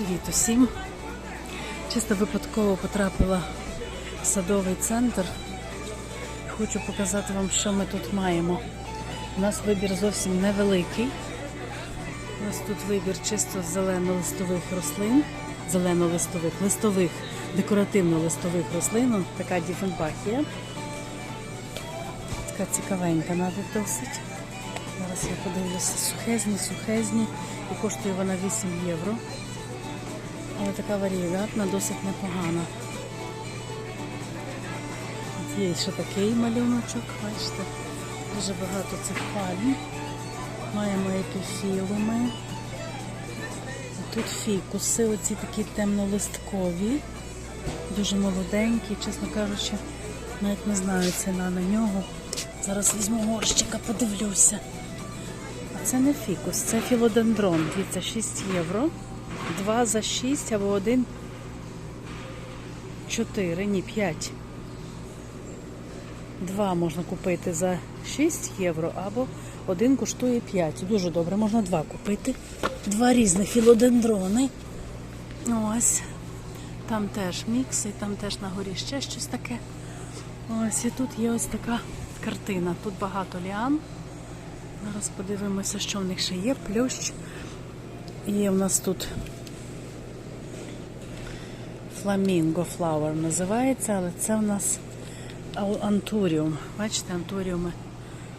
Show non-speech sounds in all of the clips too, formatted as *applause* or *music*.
Привіт усім! Чисто випадково потрапила в садовий центр. Хочу показати вам, що ми тут маємо. У нас вибір зовсім невеликий. У нас тут вибір чисто зелено-листових рослин, зелено-листових, листових, декоративно-листових рослин. Така діфенбахія. Така цікавенька навіть досить. Зараз я подивлюся, сухезні, сухезні. І коштує вона 8 євро. Але така варієгатна, досить непогана. Є ще такий малюночок, бачите, дуже багато цих пальм. Маємо епіфілуми. Тут фікуси, оці такі темнолисткові, дуже молоденькі, чесно кажучи, навіть не знаю ціна на нього. Зараз візьму горщика, подивлюся. А це не фікус, це філодендрон. Дивіться, 6 євро. Два за 6 або один 4, ні, 5. Два можна купити за 6 євро, або один коштує 5. Дуже добре, можна два купити. Два різних філодендрони. Ось. Там теж мікс, і там теж на горі ще щось таке. Ось і тут є ось така картина. Тут багато ліан. Зараз подивимося, що в них ще є. Плющ. Є в нас тут фламінго флауер називається, але це в нас антуріум. Бачите, антуріуми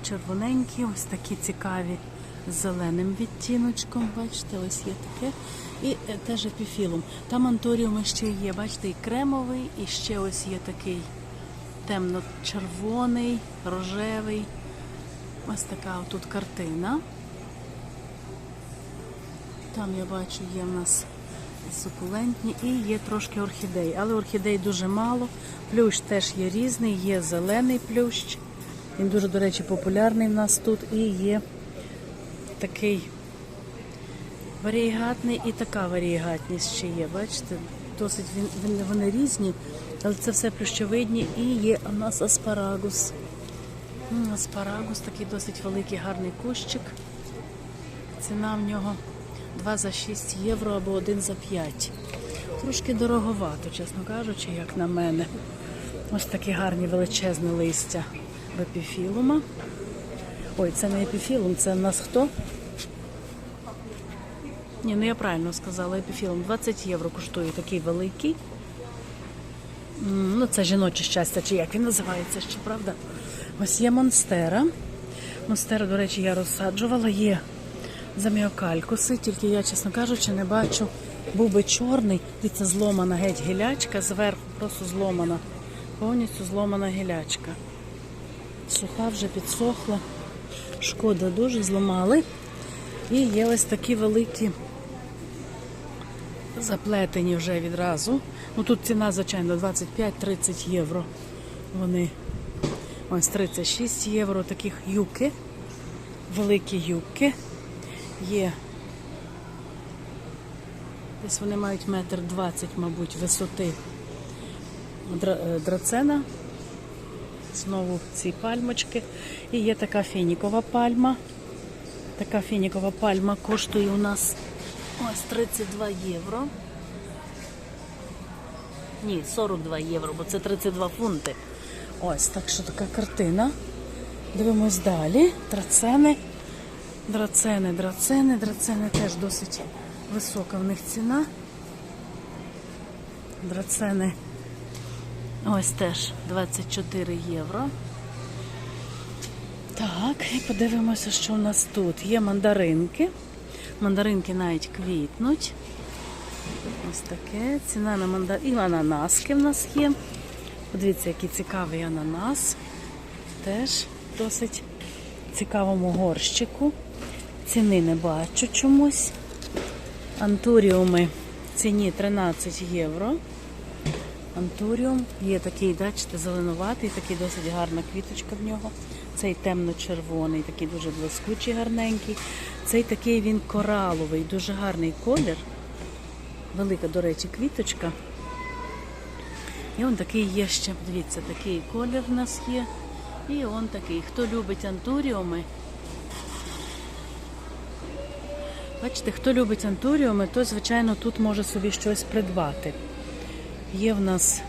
червоненькі, ось такі цікаві з зеленим відтіночком. Бачите, ось є таке. І е, теж епіфілум. Там антуріуми ще є, бачите, і кремовий, і ще ось є такий темно-червоний, рожевий. Ось така тут картина. Там я бачу, є в нас сукулентні і є трошки орхідей. Але орхідей дуже мало. Плющ теж є різний, є зелений плющ. Він дуже, до речі, популярний в нас тут. І є такий варієгатний і така варієгатність ще є. Бачите? Досить він, вони різні, але це все плющовидні. І є у нас аспарагус. Аспарагус такий досить великий, гарний кущик. Ціна в нього 2 за 6 євро або 1 за 5. Трошки дороговато, чесно кажучи, як на мене. Ось такі гарні величезне листя епіфілума. Ой, це не епіфілум, це в нас хто? Ні, ну я правильно сказала, епіфілум 20 євро коштує такий великий. Ну, це жіноче щастя, чи як він називається ще, правда? Ось є монстера. Монстера, до речі, я розсаджувала. Є заміокалькуси, тільки я, чесно кажучи, не бачу. Був би чорний, дивіться, зломана геть гілячка, зверху просто зломана. Повністю зломана гілячка. Суха вже підсохла. Шкода дуже зламали. І є ось такі великі заплетені вже відразу. Ну тут ціна, звичайно, 25-30 євро. Вони ось 36 євро таких юки. Великі юки. Є. Десь вони мають метр двадцять, мабуть, висоти е, драцена. Знову ці пальмочки. І є така фінікова пальма. Така фінікова пальма коштує у нас ось 32 євро. Ні, 42 євро, бо це 32 фунти. Ось так що така картина. Дивимось далі. Драцени. Драцени, драцени, драцени теж досить висока в них ціна. Драцени ось теж 24 євро. Так, і подивимося, що у нас тут. Є мандаринки. Мандаринки навіть квітнуть. Ось таке. Ціна на мандар... І ананаски в нас є. Подивіться, який цікавий ананас. Теж досить цікавому горщику. Ціни не бачу чомусь. Антуріуми в ціні 13 євро. Антуріум є такий, бачите, зеленуватий, такий досить гарна квіточка в нього. Цей темно-червоний, такий дуже блискучий, гарненький. Цей такий він кораловий, дуже гарний колір. Велика, до речі, квіточка. І он такий є ще, дивіться, такий колір в нас є. І он такий. Хто любить антуріуми, Бачите, хто любить антуріуми, то, звичайно, тут може собі щось придбати. Є в нас,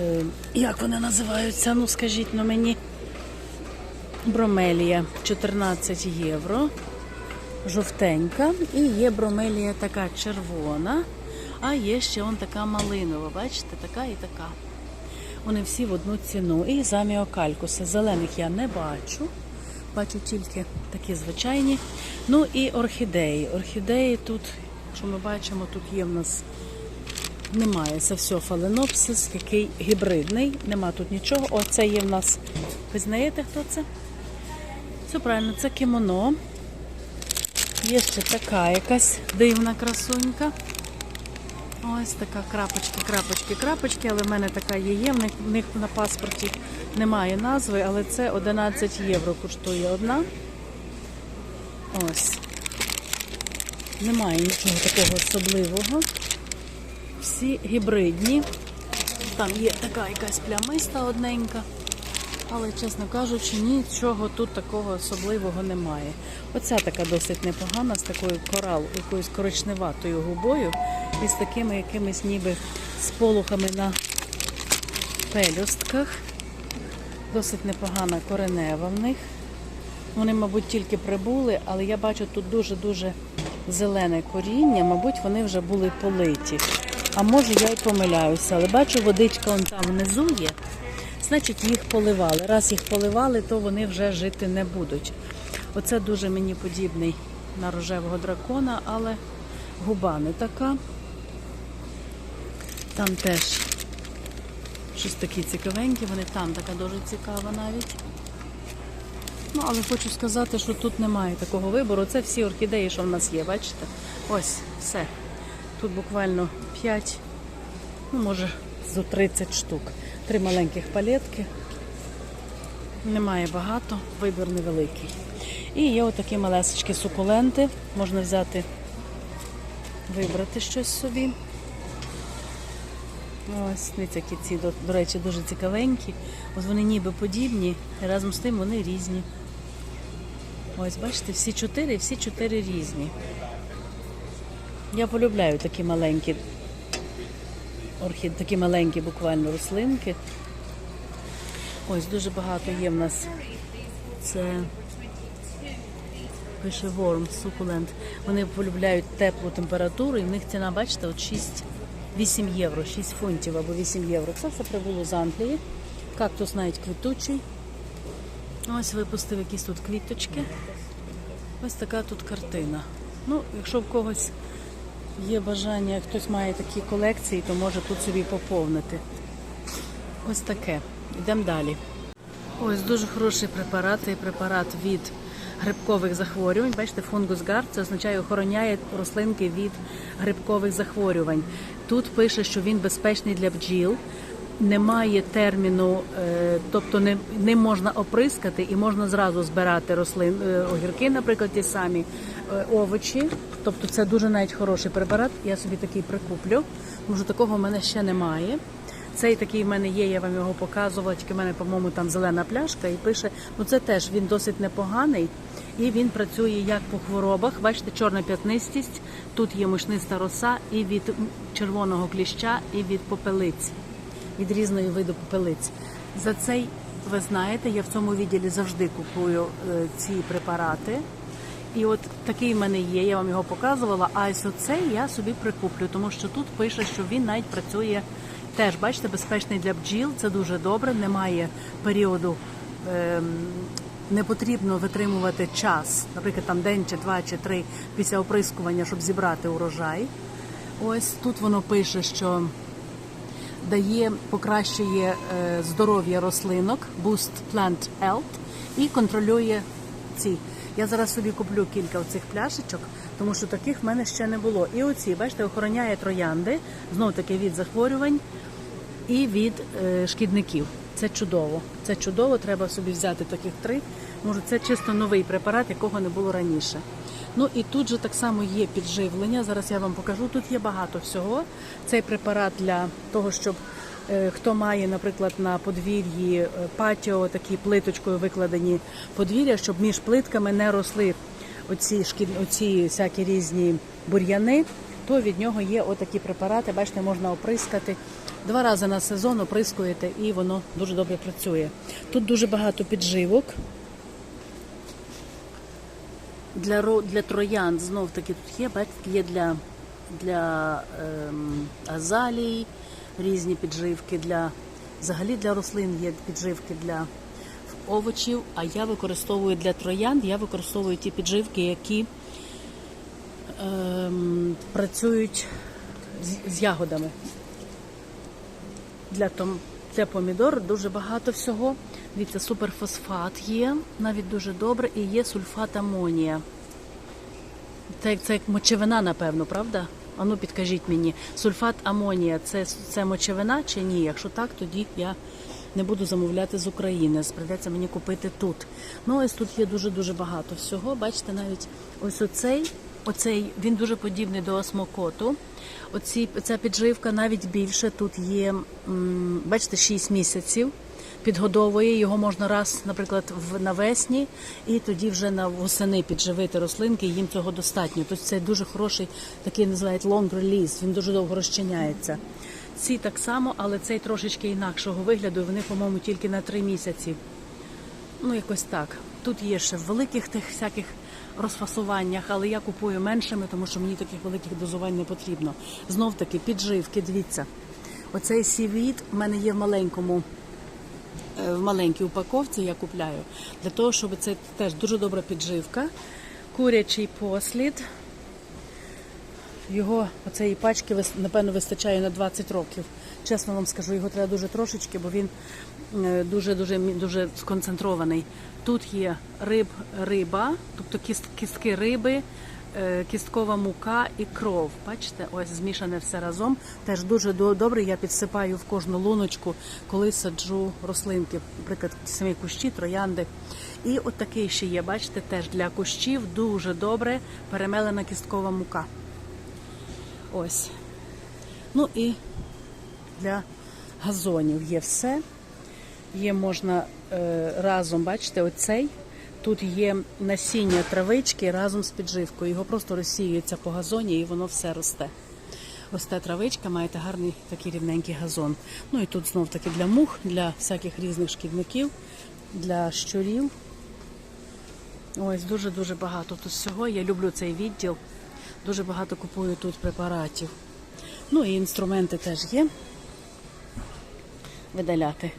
е, як вони називаються? Ну, скажіть ну мені. Бромелія 14 євро. Жовтенька. І є бромелія така червона. А є ще он така малинова. Бачите, така і така. Вони всі в одну ціну. І заміокалькуси. Зелених я не бачу. Бачу тільки такі звичайні. Ну і орхідеї. Орхідеї тут, що ми бачимо, тут є в нас немає. Це все фаленопсис, який гібридний. Нема тут нічого. О, це є в нас. Ви знаєте, хто це? Все правильно, це кімоно. Є ще така якась дивна красунька. Ось така крапочки, крапочки, крапочки, але в мене така є. є. В них, на паспорті немає назви, але це 11 євро коштує одна. Ось. Немає нічого такого особливого. Всі гібридні. Там є така якась плямиста одненька. Але, чесно кажучи, нічого тут такого особливого немає. Оця така досить непогана, з такою корал, якоюсь коричневатою губою і з такими якимись ніби сполохами на пелюстках. Досить непогана коренева в них. Вони, мабуть, тільки прибули, але я бачу тут дуже-дуже зелене коріння. Мабуть, вони вже були политі. А може я й помиляюся, але бачу, водичка он там внизу є. Значить, їх поливали. Раз їх поливали, то вони вже жити не будуть. Оце дуже мені подібний на рожевого дракона, але губа не така. Там теж щось такі цікавенькі, вони там така дуже цікава навіть. Ну, але хочу сказати, що тут немає такого вибору. Це всі орхідеї, що в нас є, бачите? Ось, все. Тут буквально 5, ну, може, зо 30 штук. Три маленьких палетки. Немає багато, вибір невеликий. І є отакі малесечки сукуленти. Можна взяти, вибрати щось собі. Ось, дивіться, які ці, до, до речі, дуже цікавенькі. Ось вони ніби подібні, разом з тим вони різні. Ось, бачите, всі чотири, всі чотири різні. Я полюбляю такі маленькі орхід, такі маленькі буквально рослинки. Ось дуже багато є в нас. Це пише Worm, сукулент. Вони полюбляють теплу температуру, і в них ціна, бачите, от 6, 8 євро, 6 фунтів або 8 євро. Це все прибуло з Англії. Кактус навіть квітучий. Ось випустив якісь тут квіточки. Ось така тут картина. Ну, якщо в когось є бажання, хтось має такі колекції, то може тут собі поповнити. Ось таке. Йдемо далі. Ось дуже хороший препарат. Цей препарат від грибкових захворювань. Бачите, фунгус гар це означає охороняє рослинки від грибкових захворювань. Тут пише, що він безпечний для бджіл. Немає терміну, е, тобто не, не можна оприскати і можна зразу збирати рослин, е, огірки, наприклад, ті самі е, овочі. Тобто це дуже навіть хороший препарат. Я собі такий прикуплю. Може, такого в мене ще немає. Цей такий в мене є, я вам його показувала, тільки в мене, по-моєму, там зелена пляшка і пише, ну це теж він досить непоганий. І він працює як по хворобах. Бачите, чорна п'ятнистість, тут є мишниста роса і від червоного кліща, і від попелиць, від різної виду попелиць. За цей, ви знаєте, я в цьому відділі завжди купую е, ці препарати. І от такий в мене є, я вам його показувала. А ось оцей я собі прикуплю, тому що тут пише, що він навіть працює теж, бачите, безпечний для бджіл. Це дуже добре. Немає періоду, ем, не потрібно витримувати час, наприклад, там день чи два чи три після оприскування, щоб зібрати урожай. Ось тут воно пише, що дає, покращує е, здоров'я рослинок, boost plant health і контролює ці. Я зараз собі куплю кілька оцих пляшечок, тому що таких в мене ще не було. І оці, бачите, охороняє троянди, знов таки від захворювань і від е, шкідників. Це чудово. Це чудово, треба собі взяти таких три. Може, це чисто новий препарат, якого не було раніше. Ну і тут же так само є підживлення. Зараз я вам покажу. Тут є багато всього. Цей препарат для того, щоб е, хто має, наприклад, на подвір'ї е, патіо, такі плиточкою викладені подвір'я, щоб між плитками не росли оці, шкід... оці всякі різні бур'яни, то від нього є отакі препарати. Бачите, можна оприскати. Два рази на сезон оприскуєте і воно дуже добре працює. Тут дуже багато підживок. Для, для троян знов таки тут є, бачите, є для, для ем, азалій, різні підживки, для, взагалі для рослин є підживки для овочів, а я використовую для троян, я використовую ті підживки, які ем, працюють з, з ягодами. Для, том, для помідор дуже багато всього. Дивіться, суперфосфат є, навіть дуже добре, і є сульфат амонія. Це, це як мочевина, напевно, правда? Ану, підкажіть мені, сульфат амонія це, це мочевина чи ні? Якщо так, тоді я не буду замовляти з України. Придеться мені купити тут. Ну, ось тут є дуже-дуже багато всього. Бачите, навіть ось оцей, оцей він дуже подібний до осмокоту. Оці, ця підживка навіть більше. Тут є, бачите, 6 місяців підгодовує. Його можна раз, наприклад, в навесні, і тоді вже на восени підживити рослинки. Їм цього достатньо. Тобто це дуже хороший, такий називають long release, Він дуже довго розчиняється. Ці так само, але цей трошечки інакшого вигляду. Вони, по-моєму, тільки на три місяці. Ну, якось так. Тут є ще великих тих всяких розфасуваннях, але я купую меншими, тому що мені таких великих дозувань не потрібно. Знов таки, підживки, дивіться. Оцей сівіт в мене є в маленькому е, в маленькій упаковці я купляю для того, щоб це теж дуже добра підживка. Курячий послід. Його оцеї пачки напевно вистачає на 20 років. Чесно вам скажу, його треба дуже трошечки, бо він е, дуже сконцентрований. Тут є риб, риба, тобто кіст, кістки риби, е, кісткова мука і кров. Бачите, ось змішане все разом. Теж дуже добре. Я підсипаю в кожну луночку, коли саджу рослинки, наприклад, самі кущі, троянди. І от такий ще є, бачите, теж для кущів дуже добре перемелена кісткова мука. Ось. Ну і для газонів є все. Є можна е, разом, бачите, оцей. Тут є насіння травички разом з підживкою. Його просто розсіюється по газоні і воно все росте. Росте травичка, маєте гарний такий рівненький газон. Ну і тут знов таки для мух, для всяких різних шкідників, для щурів. Ось дуже-дуже багато тут всього. Я люблю цей відділ. Дуже багато купую тут препаратів. Ну і інструменти теж є. Видаляти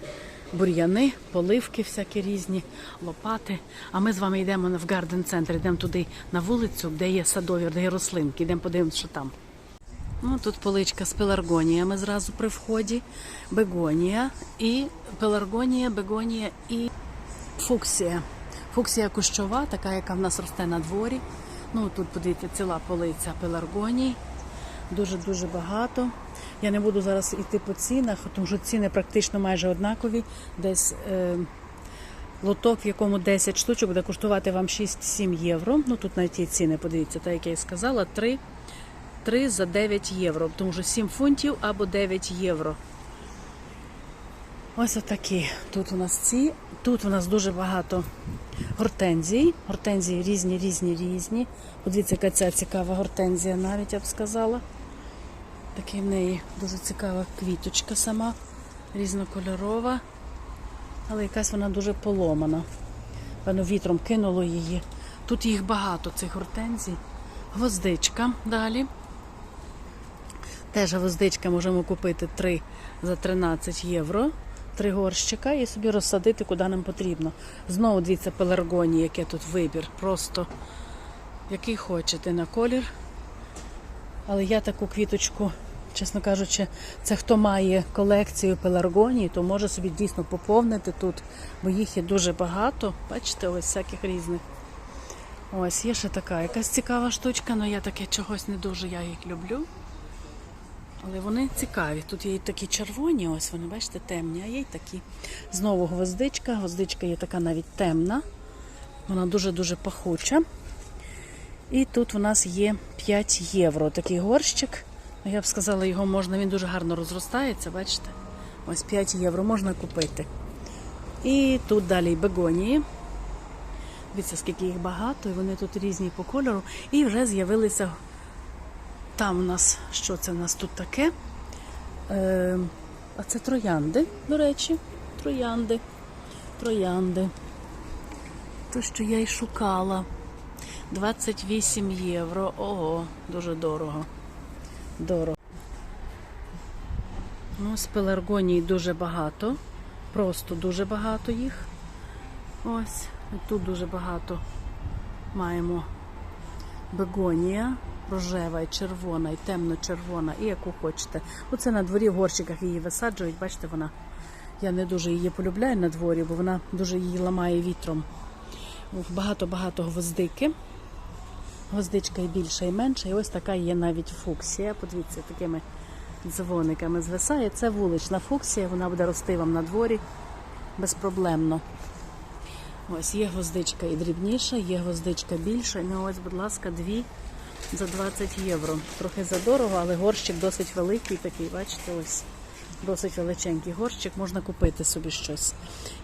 бур'яни, поливки всякі різні, лопати. А ми з вами йдемо в гарден центр, йдемо туди на вулицю, де є садові, де є рослинки. Йдемо подивимося, що там. Ну, тут поличка з пеларгоніями зразу при вході. Бегонія і пеларгонія, бегонія і фуксія. Фуксія кущова, така, яка в нас росте на дворі. Ну тут подивіться, ціла полиця пеларгоній. Дуже-дуже багато. Я не буду зараз йти по цінах, тому що ціни практично майже однакові. Десь е, лоток, в якому 10 штучок буде коштувати вам 6-7 євро. Ну тут навіть є ціни, подивіться, так як я і сказала, 3, 3 за 9 євро. Тому що 7 фунтів або 9 євро. Ось отакі. Тут у нас ці. Тут у нас дуже багато гортензій. Гортензії різні, різні, різні. Подивіться, яка ця цікава гортензія, навіть я б сказала. Такий в неї дуже цікава квіточка сама, різнокольорова, але якась вона дуже поломана. Певно, вітром кинуло її. Тут їх багато, цих гортензій. Гвоздичка далі. Теж гвоздичка можемо купити 3 за 13 євро. Три горщика і собі розсадити, куди нам потрібно. Знову дивіться пеларгонії, який тут вибір. Просто який хочете на колір. Але я таку квіточку, чесно кажучи, це хто має колекцію пеларгонії, то може собі дійсно поповнити тут, бо їх є дуже багато. Бачите, ось всяких різних. Ось є ще така якась цікава штучка, але я таке чогось не дуже я їх люблю. Але вони цікаві. Тут є і такі червоні, ось вони, бачите, темні, а є й такі. Знову гвоздичка. Гвоздичка є така навіть темна. Вона дуже-дуже пахуча. І тут у нас є 5 євро. Такий горщик. Ну, Я б сказала, його можна, він дуже гарно розростається, бачите? Ось 5 євро можна купити. І тут далі бегонії. Дивіться, скільки їх багато, і вони тут різні по кольору. І вже з'явилися там у нас, що це у нас тут таке? Е, а це троянди, до речі. Троянди. Троянди. То, що я й шукала. 28 євро. Ого, дуже дорого. Дорого. Ну, з пеларгоній дуже багато. Просто дуже багато їх. Ось. Тут дуже багато маємо бегонія, рожева, і червона, і темно-червона, і яку хочете. Оце на дворі в горщиках її висаджують. Бачите, вона. Я не дуже її полюбляю на дворі, бо вона дуже її ламає вітром. Багато-багато гвоздики. Гвоздичка і більша, і менша. І ось така є навіть фуксія. Подивіться, такими дзвониками звисає. Це вулична фуксія, вона буде рости вам на дворі безпроблемно. Ось є гвоздичка і дрібніша, є гвоздичка більша. Ну ось, будь ласка, дві за 20 євро. Трохи задорого, але горщик досить великий такий, бачите, ось. Досить величенький горщик, можна купити собі щось.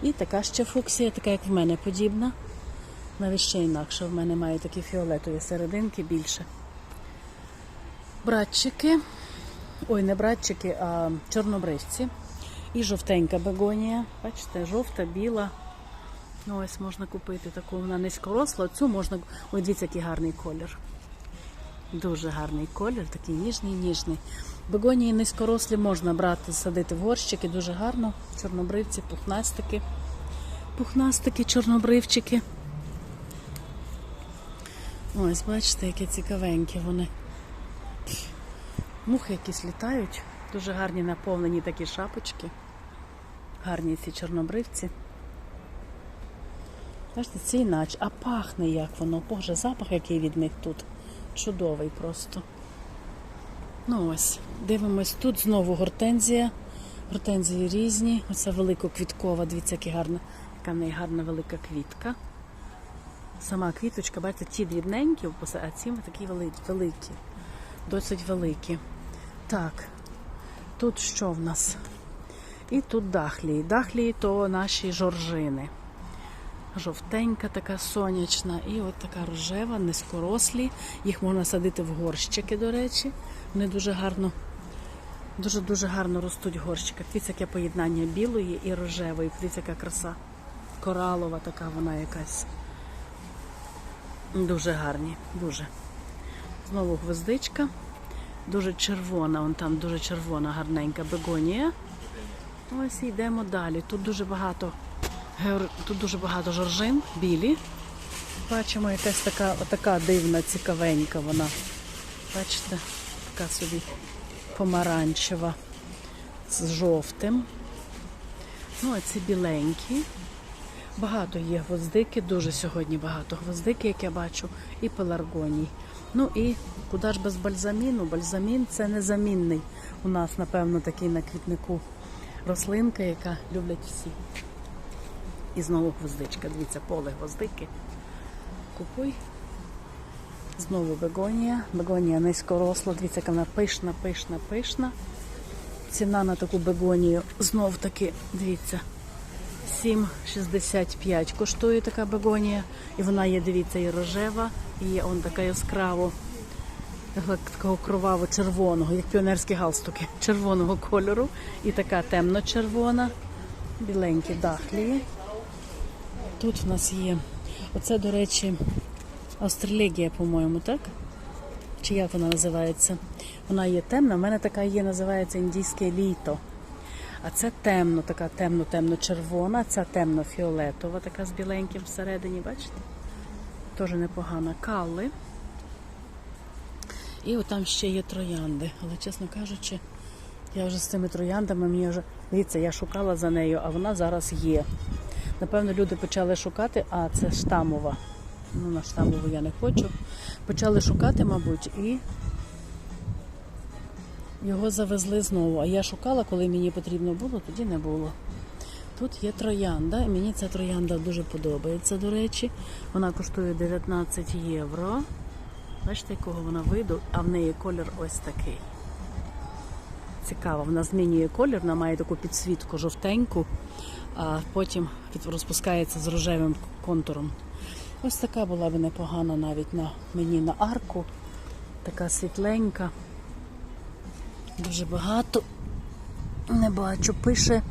І така ще фуксія, така як в мене подібна. Навіть ще інакше. В мене має такі фіолетові серединки більше. Братчики. Ой, не братчики, а чорнобривці. І жовтенька бегонія. Бачите, жовта, біла. Ну, ось можна купити таку, вона низькоросла. Цю можна. Ой, дивіться, який гарний колір. Дуже гарний колір, такий ніжний, ніжний. Бегонії низькорослі можна брати, садити в горщики, дуже гарно. Чорнобривці, пухнастики. Пухнастики, чорнобривчики. Ось, бачите, які цікавенькі вони. Мухи якісь літають. Дуже гарні наповнені такі шапочки. Гарні ці чорнобривці. Бачите, це іначе. А пахне як воно. Боже, запах який від них тут. Чудовий просто. Ну ось, дивимось, тут знову гортензія. Гортензії різні. Оце великоквіткова, дивіться, яка гарна, яка гарна велика квітка. Сама квіточка, бачите, ті дрібненькі, а ці такі великі, досить великі. Так, тут що в нас? І тут дахлії. Дахлії то наші жоржини. Жовтенька, така сонячна, і от така рожева, низькорослі. Їх можна садити в горщики, до речі. Вони дуже гарно, дуже-дуже гарно ростуть в горщиках. Дивіться, яке поєднання білої і рожевої. Дивіться, яка краса. Коралова така вона якась. Дуже гарні, дуже. Знову гвоздичка. Дуже червона, вон там дуже червона, гарненька бегонія. Ось йдемо далі. Тут дуже багато тут дуже багато жоржин, білі. Бачимо, якась така, отака дивна, цікавенька вона. Бачите, така собі помаранчева з жовтим. Ну, а ці біленькі. Багато є гвоздики, дуже сьогодні багато гвоздики, як я бачу, і пеларгоній. Ну і куди ж без бальзаміну? Бальзамін це незамінний. У нас, напевно, такий на квітнику рослинка, яка люблять всі. І знову гвоздичка. Дивіться, поле гвоздики. Купуй. Знову бегонія. Бегонія низькоросла. Дивіться, яка вона пишна, пишна, пишна. Ціна на таку бегонію знов таки, дивіться, 7,65 коштує така бегонія. І вона є, дивіться, і рожева, і є он така яскраво, такого кроваво-червоного, як піонерські галстуки, *laughs* червоного кольору. І така темно-червона, біленькі дахлії. Тут в нас є. Оце, до речі, Австралегія, по-моєму, так? Чи як вона називається? Вона є темна. У мене така є, називається індійське літо. А це темно, така темно-темно-червона, ця темно-фіолетова, така з біленьким всередині, бачите? Теж непогана. Калли. І отам ще є троянди. Але, чесно кажучи, я вже з цими трояндами мені вже. Дивіться, я шукала за нею, а вона зараз є. Напевно, люди почали шукати, а це штамова. Ну, на штамову я не хочу. Почали шукати, мабуть, і його завезли знову. А я шукала, коли мені потрібно було, тоді не було. Тут є троянда, і мені ця троянда дуже подобається, до речі. Вона коштує 19 євро. Бачите, якого вона виду, а в неї колір ось такий. Цікаво, вона змінює колір, вона має таку підсвітку жовтеньку, а потім розпускається з рожевим контуром. Ось така була б непогана навіть на мені на арку. Така світленька. Дуже багато. Не бачу, пише.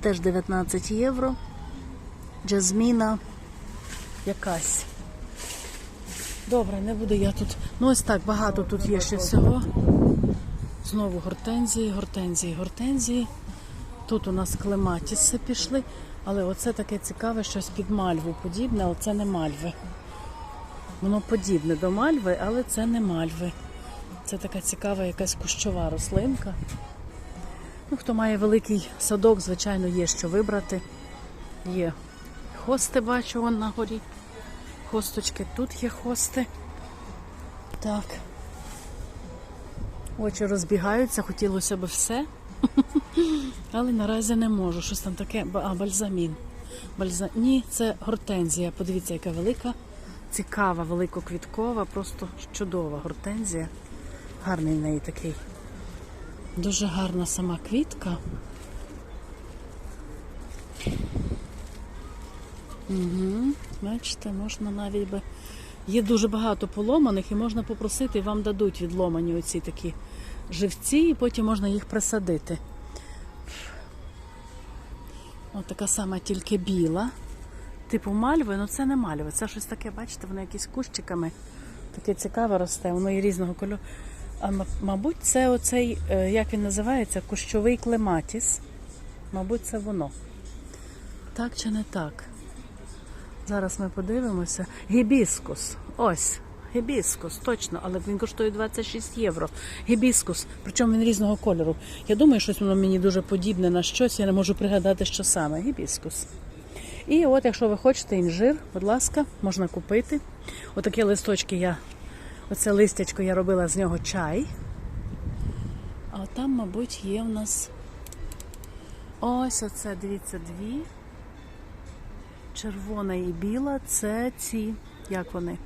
Теж 19 євро. Джазміна якась. Добре, не буду я тут. Ну ось так, багато тут є ще всього. Знову гортензії, гортензії, гортензії. Тут у нас клематіси пішли, але оце таке цікаве, щось під мальву подібне, але це не мальви. Воно подібне до мальви, але це не мальви. Це така цікава якась кущова рослинка. Ну, хто має великий садок, звичайно, є що вибрати. Є хости, бачу, вон на горі. Хосточки, тут є хости. Так. Очі розбігаються, хотілося б все. *laughs* Але наразі не можу. Щось там таке. А, бальзамін. Бальза... Ні, це гортензія. Подивіться, яка велика, цікава, великоквіткова, просто чудова гортензія. Гарний в неї такий. Дуже гарна сама квітка. Угу. Бачите, можна навіть би. Є дуже багато поломаних і можна попросити, вам дадуть відломані оці такі живці, і потім можна їх присадити. Ось така сама тільки біла. Типу мальви, ну це не мальви, це щось таке, бачите, воно якісь кущиками. Таке цікаве росте, воно є різного кольору. А мабуть, це оцей, е, як він називається, кущовий клематіс. Мабуть, це воно. Так чи не так? Зараз ми подивимося. Гібіскус. Ось. Гібіскус, точно, але він коштує 26 євро. Гібіскус, причому він різного кольору. Я думаю, щось воно мені дуже подібне на щось, я не можу пригадати, що саме. Гібіскус. І от, якщо ви хочете інжир, будь ласка, можна купити. Отакі листочки я, оце листячко я робила з нього чай. А там, мабуть, є у нас ось оце, дивіться, дві. Червона і біла це ці, як вони?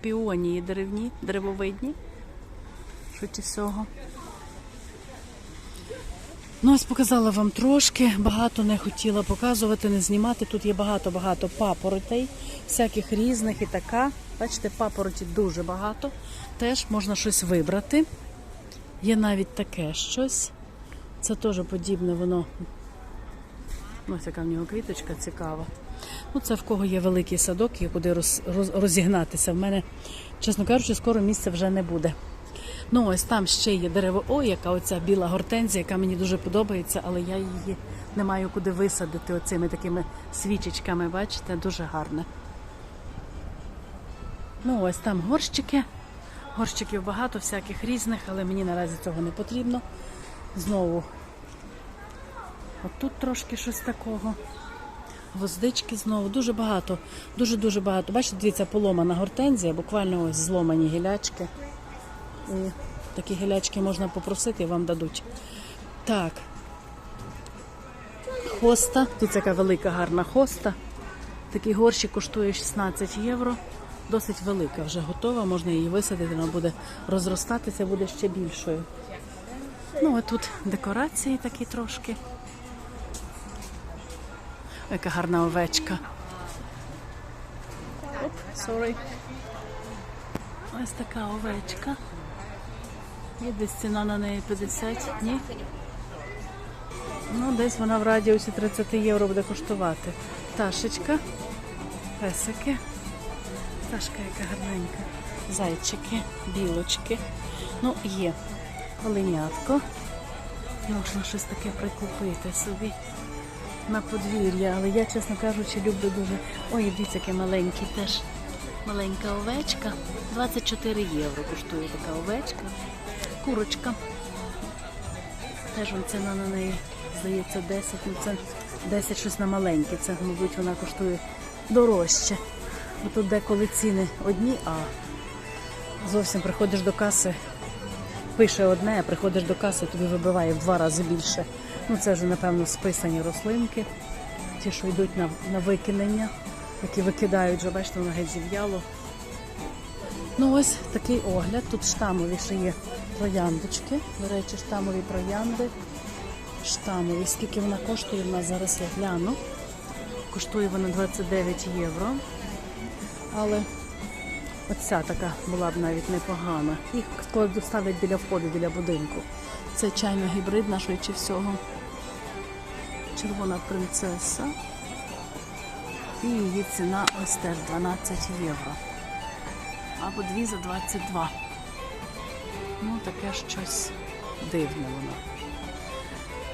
Піонії деревні, деревовидні. Швидше всього. Ну, ось показала вам трошки, багато не хотіла показувати, не знімати. Тут є багато-багато папоротей, всяких різних і така. Бачите, папороті дуже багато. Теж можна щось вибрати. Є навіть таке щось. Це теж подібне, воно. Ось яка в нього квіточка цікава. Ну, це в кого є великий садок, є куди роз, роз, розігнатися. В мене, чесно кажучи, скоро місця вже не буде. Ну, ось там ще є дерево. Ой, яка оця біла гортензія, яка мені дуже подобається, але я її не маю куди висадити оцими такими свічечками, бачите, дуже гарне. Ну, ось там горщики. Горщиків багато, всяких різних, але мені наразі цього не потрібно. Знову. От тут трошки щось такого. Гвоздички знову, дуже багато, дуже-дуже багато. Бачите, дивіться, поломана гортензія, буквально ось зломані гілячки. І такі гілячки можна попросити вам дадуть. Так. Хоста. Дивіться, яка велика гарна хоста. Такий горщик коштує 16 євро. Досить велика, вже готова, можна її висадити, вона буде розростатися, буде ще більшою. Ну, а тут декорації такі трошки. Яка гарна овечка. Оп, sorry. Ось така овечка. Є десь ціна на неї 50, ні? Ну, десь вона в радіусі 30 євро буде коштувати. Пташечка, песики. Пташка яка гарненька. Зайчики, білочки. Ну, є. Оленятко. Можна щось таке прикупити собі на подвір'я, але я, чесно кажучи, люблю дуже. Ой, дивіться, яке маленький теж. Маленька овечка. 24 євро коштує така овечка. Курочка. Теж ціна на неї, здається, 10. Ну це 10 щось на маленьке. Це, мабуть, вона коштує дорожче. Бо тут деколи ціни одні, а зовсім приходиш до каси, пише одне, а приходиш до каси, тобі вибиває в два рази більше. Ну це вже, напевно, списані рослинки, ті, що йдуть на, на викинення, які викидають, вже бачите, воно геть зів'яло. Ну ось такий огляд. Тут штамові ще є трояндочки. До речі, штамові троянди. Штамові. Скільки вона коштує, в нас зараз я гляну. коштує вона 29 євро. Але оця така була б навіть непогана. Їх ставлять біля входу, біля будинку. Це чайно гібридна, швидше всього. Червона принцеса. І її ціна ось теж 12 євро. Або дві за 22. Ну, таке щось дивне воно.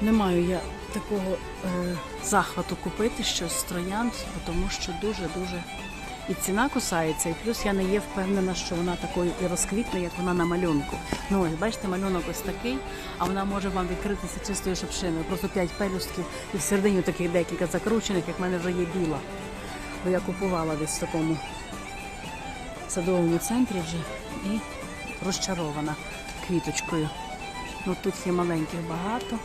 Не маю я такого е, захвату купити щось з троянд, тому що дуже-дуже і ціна кусається, і плюс я не є впевнена, що вона такою і розквітне, як вона на малюнку. Ну ось бачите, малюнок ось такий, а вона може вам відкритися чистою шипшиною. Просто 5 пелюстків і всередині таких декілька закручених, як в мене вже є біла. Бо я купувала десь в такому садовому центрі вже і розчарована квіточкою. Ну тут є маленьких багато.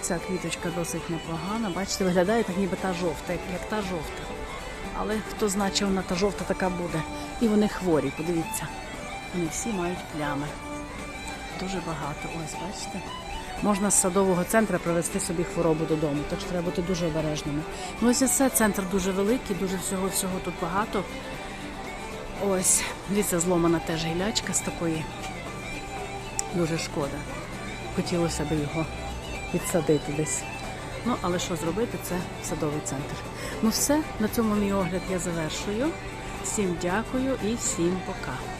Ця квіточка досить непогана. Бачите, виглядає так ніби та жовта, як, та жовта. Але хто знає, чи вона та жовта така буде. І вони хворі, подивіться. Вони всі мають плями. Дуже багато. Ось, бачите. Можна з садового центру привезти собі хворобу додому, так що треба бути дуже обережними. Ну ось і це центр дуже великий, дуже всього всього тут багато. Ось, дивіться, зломана теж гілячка з такої. Дуже шкода. Хотілося б його відсадити десь. Ну, але що зробити, це садовий центр. Ну все, на цьому мій огляд я завершую. Всім дякую і всім пока.